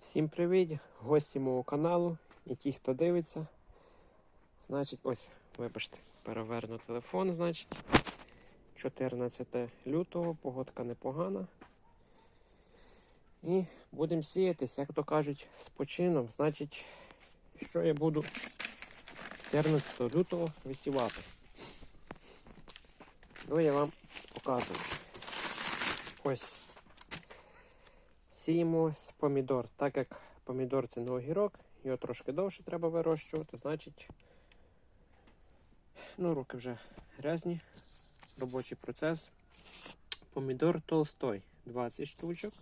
Всім привіт! Гості мого каналу і ті, хто дивиться. Значить, ось, вибачте, переверну телефон, значить. 14 лютого, погодка непогана. І будемо сіятись, як то кажуть, з почином. Значить, що я буду 14 лютого висівати. Ну, я вам показую. Ось. Сіємо помідор. Так як помідор це не огірок, його трошки довше треба вирощувати, значить, ну, руки вже грязні. Робочий процес. Помідор толстой 20 штучок.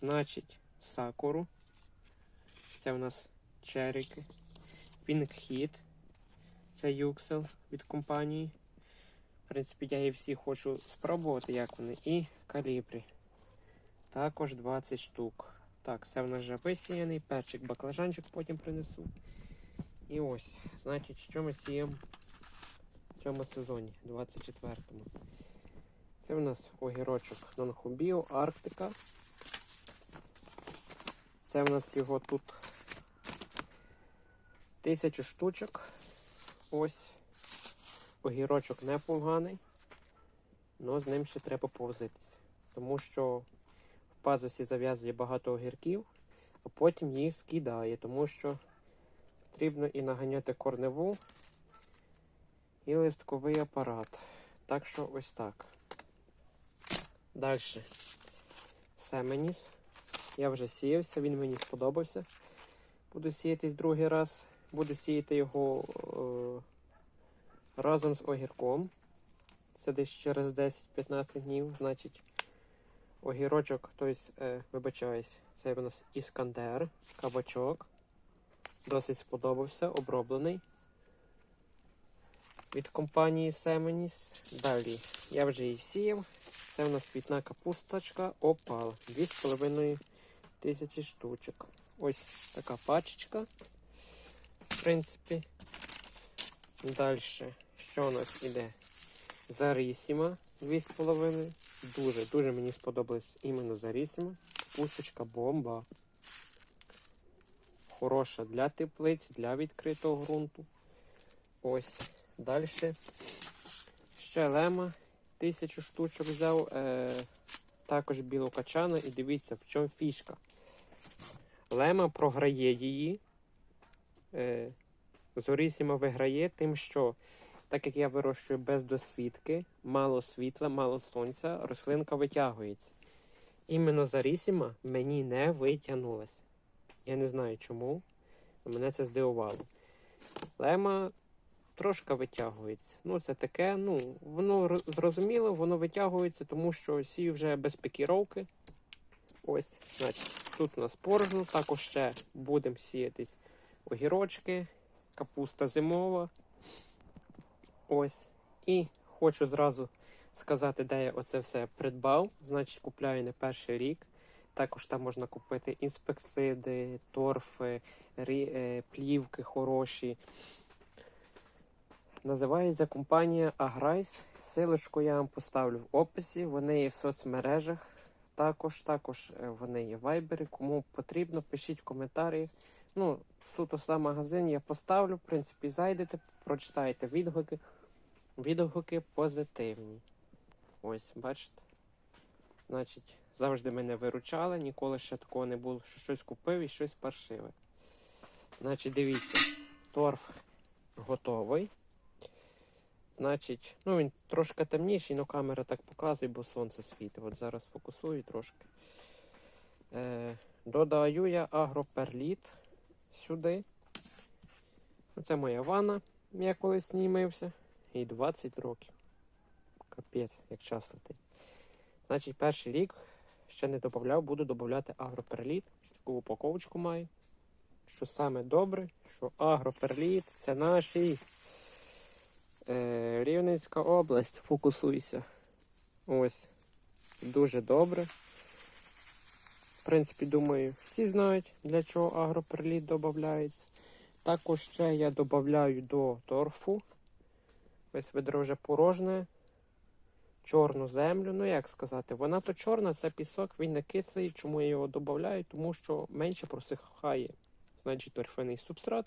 Значить, сакуру. Це у нас черіки. Пінгхіт. Це юксел від компанії. В принципі, я її всі хочу спробувати, як вони. І калібрі. Також 20 штук. Так, це в нас вже висіяний, перчик, баклажанчик потім принесу. І ось, значить, що ми сіємо в цьому сезоні, 24-му. Це в нас огірочок Нонхубіо, Арктика. Це в нас його тут тисячу штучок. Ось. Огірочок непоганий, але з ним ще треба повзитися. Тому що пазусі зав'язує багато огірків, а потім їх скидає, тому що потрібно і наганяти корневу, і листковий апарат. Так що ось так. Далі. Семеніс. Я вже сіявся, він мені сподобався. Буду сіятись другий раз. Буду сіяти його е, разом з огірком. Це десь через 10-15 днів. Значить, огірочок, тобто, е, вибачаюсь, це у нас іскандер, кабачок. Досить сподобався, оброблений. Від компанії Семеніс. Далі я вже її сіяв. Це у нас світна капусточка Опал. 2,5 тисячі штучок. Ось така пачечка. В принципі. Далі, що у нас іде? Зарісіма 2,5. Дуже, дуже мені сподобалось іменно Зарісіма. Капусточка бомба. Хороша для теплиць, для відкритого ґрунту. Ось. Далі. Ще лема. Тисячу штучок взяв. Е, також білокачана. І дивіться, в чому фішка. Лема програє її. Е, Зорісіма виграє тим, що так як я вирощую без досвідки, мало світла, мало сонця, рослинка витягується. Іменно Зарісіма мені не витягнулася. Я не знаю чому, мене це здивувало. Лема трошки витягується. Ну, це таке, ну, воно зрозуміло, воно витягується, тому що сію вже без пікіровки. Ось, значить, тут у нас порожно, також ще будемо сіятись огірочки, капуста зимова. Ось. І хочу зразу сказати, де я оце все придбав. Значить, купляю не перший рік. Також там можна купити інспекциди, торфи, е, плівки хороші. Називається компанія Аграйс. Силочку я вам поставлю в описі. Вони є в соцмережах. Також, також е, вони є в вайбері. Кому потрібно, пишіть в коментарі. Ну, суто сам магазин я поставлю. В принципі, зайдете, прочитайте відгуки. Відгуки позитивні. Ось, бачите. Значить, завжди мене виручали, ніколи ще такого не було, що щось купив і щось паршиве. Значить, дивіться, торф готовий. Значить, ну він трошки темніший, але камера так показує, бо сонце світить. От зараз фокусую трошки. Е, додаю я агроперліт сюди. Це моя ванна, я колись знімився. І 20 років. Капець, як час летить. Значить, перший рік ще не додавав, буду додавати агроперліт. Таку упаковочку маю. Що саме добре, що агроперліт це наші е, Рівненська область. Фокусуйся. Ось. Дуже добре. В принципі, думаю, всі знають, для чого агроперліт додається. Також ще я додаю до торфу. Ось ведро вже порожне. чорну землю. Ну як сказати, вона то чорна, це пісок, він не кислий. Чому я його додаю? Тому що менше просихає, значить, торфяний субстрат.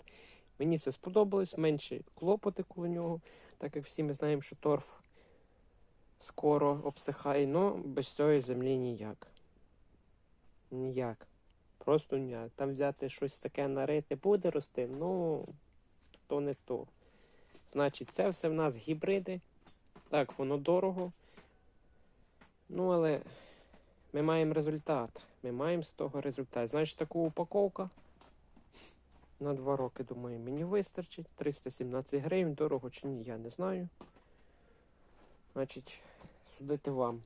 Мені це сподобалось, менше клопоти коло нього, так як всі ми знаємо, що торф скоро обсихає, але без цієї землі ніяк. Ніяк. Просто ніяк. Там взяти щось таке нарити буде рости, ну то не то. Значить, це все в нас гібриди. Так, воно дорого. Ну, але ми маємо результат. Ми маємо з того результат. Значить, таку упаковка на 2 роки, думаю, мені вистачить. 317 гривень, дорого чи ні, я не знаю. Значить, судити вам.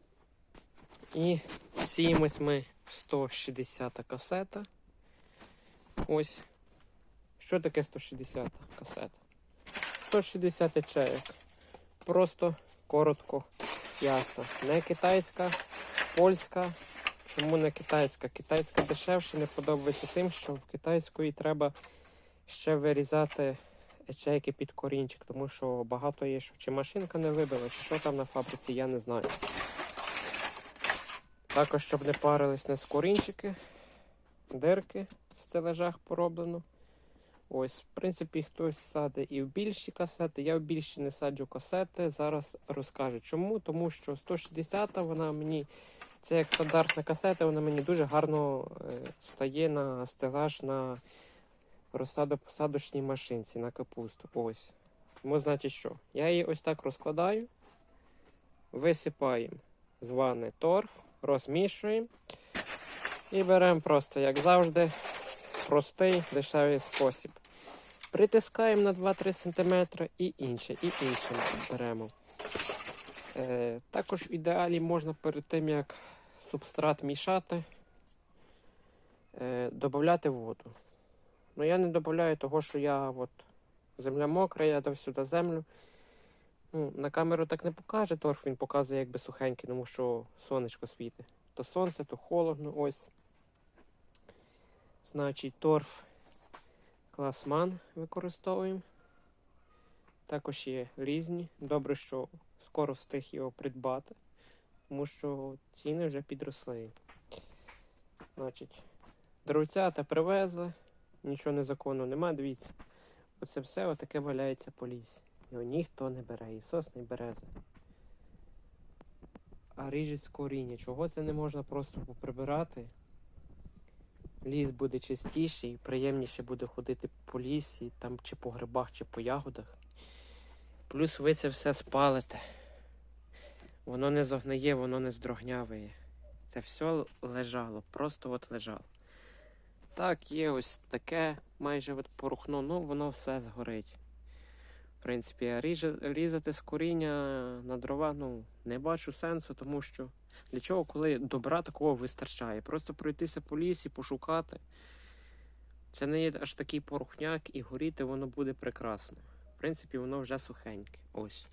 І сіємось ми в 160 касета. Ось. Що таке 160 касета? 160 чаєк. Просто коротко, ясно. Не китайська, польська. Чому не китайська? Китайська дешевше не подобається тим, що в китайської треба ще вирізати ячейки під корінчик, тому що багато є, що чи машинка не вибила, чи що там на фабриці, я не знаю. Також, щоб не парились не з корінчики, дирки в стележах пороблено. Ось, в принципі, хтось садить і в більші касети. Я в більші не саджу касети. Зараз розкажу чому. Тому що 160 вона мені, це як стандартна касета, вона мені дуже гарно е, стає на стелаж на розсадопосадочній машинці на капусту. Ось. Тому, значить, що? Я її ось так розкладаю, висипаємо з ванни торф, розмішуємо і беремо просто, як завжди, простий дешевий спосіб. Притискаємо на 2-3 см і інше, і інше беремо. Е, також в ідеалі можна перед тим, як субстрат мішати, е, додати воду. Ну я не додаю того, що я от, земля мокра, я дав сюди землю. Ну, на камеру так не покаже, торф він показує якби сухенький, тому що сонечко світить. То сонце, то холодно, ось. Значить, торф класман використовуємо. Також є різні. Добре, що скоро встиг його придбати, тому що ціни вже підросли. Значить, дровцята привезли, нічого незаконного немає. Дивіться, оце все отаке валяється по лісі. Його ніхто не бере, і сосни, і берези. А ріжуть з коріння. Чого це не можна просто поприбирати? Ліс буде чистіший, приємніше буде ходити по лісі, там чи по грибах, чи по ягодах. Плюс ви це все спалите. Воно не зогниє, воно не здрогнявиє. Це все лежало, просто от лежало. Так, є ось таке, майже от порухно, ну воно все згорить. В принципі, різати з коріння на дрова, ну, не бачу сенсу, тому що для чого, коли добра такого вистачає? Просто пройтися по лісі, пошукати. Це не є аж такий порухняк і горіти воно буде прекрасно. В принципі, воно вже сухеньке. Ось.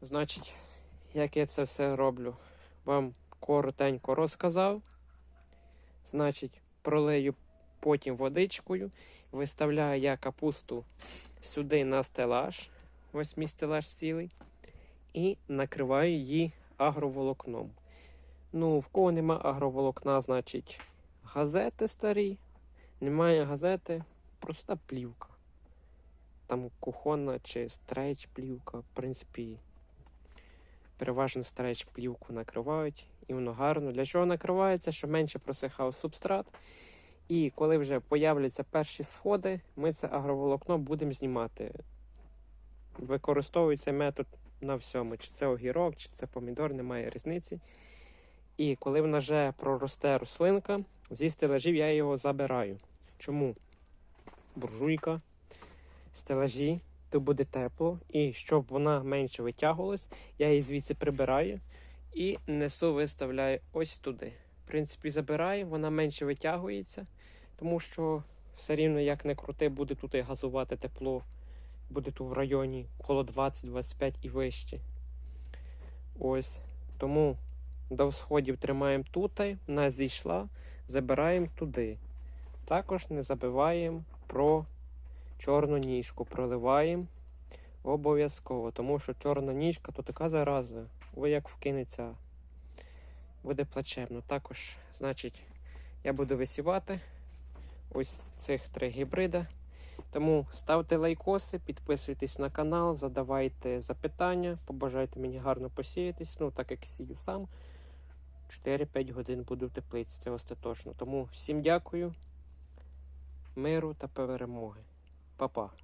Значить, як я це все роблю, вам коротенько розказав. Значить, пролию потім водичкою, виставляю я капусту сюди на стелаж, ось мій стелаж цілий, і накриваю її агроволокном. Ну, в кого нема агроволокна, значить газети старі. Немає газети, проста плівка. Там кухонна чи стрейч плівка. В принципі, переважно стрейч плівку накривають і воно гарно. Для чого накривається? Щоб менше просихав субстрат. І коли вже появляться перші сходи, ми це агроволокно будемо знімати. Використовується метод на всьому. Чи це огірок, чи це помідор, немає різниці. І коли вона вже проросте рослинка, зі стелажів я його забираю. Чому? Буржуйка, стелажі, то буде тепло. І щоб вона менше витягувалась, я її звідси прибираю і несу, виставляю ось туди. В принципі, забираю, вона менше витягується, тому що все рівно, як не крути, буде тут і газувати тепло. Буде тут в районі коло 20-25 і вище. Ось. Тому до всходів тримаємо тут, вона зійшла, забираємо туди. Також не забуваємо про чорну ніжку. Проливаємо Обов'язково, тому що чорна ніжка то така зараза. Ви як вкинеться, буде плачевно. Також, значить, я буду висівати ось цих три гібрида. Тому ставте лайкоси, підписуйтесь на канал, задавайте запитання, побажайте мені гарно посіятись. Ну, так як сію сам. 4-5 годин буду в теплиці, це остаточно. Тому всім дякую, миру та перемоги. Па-па.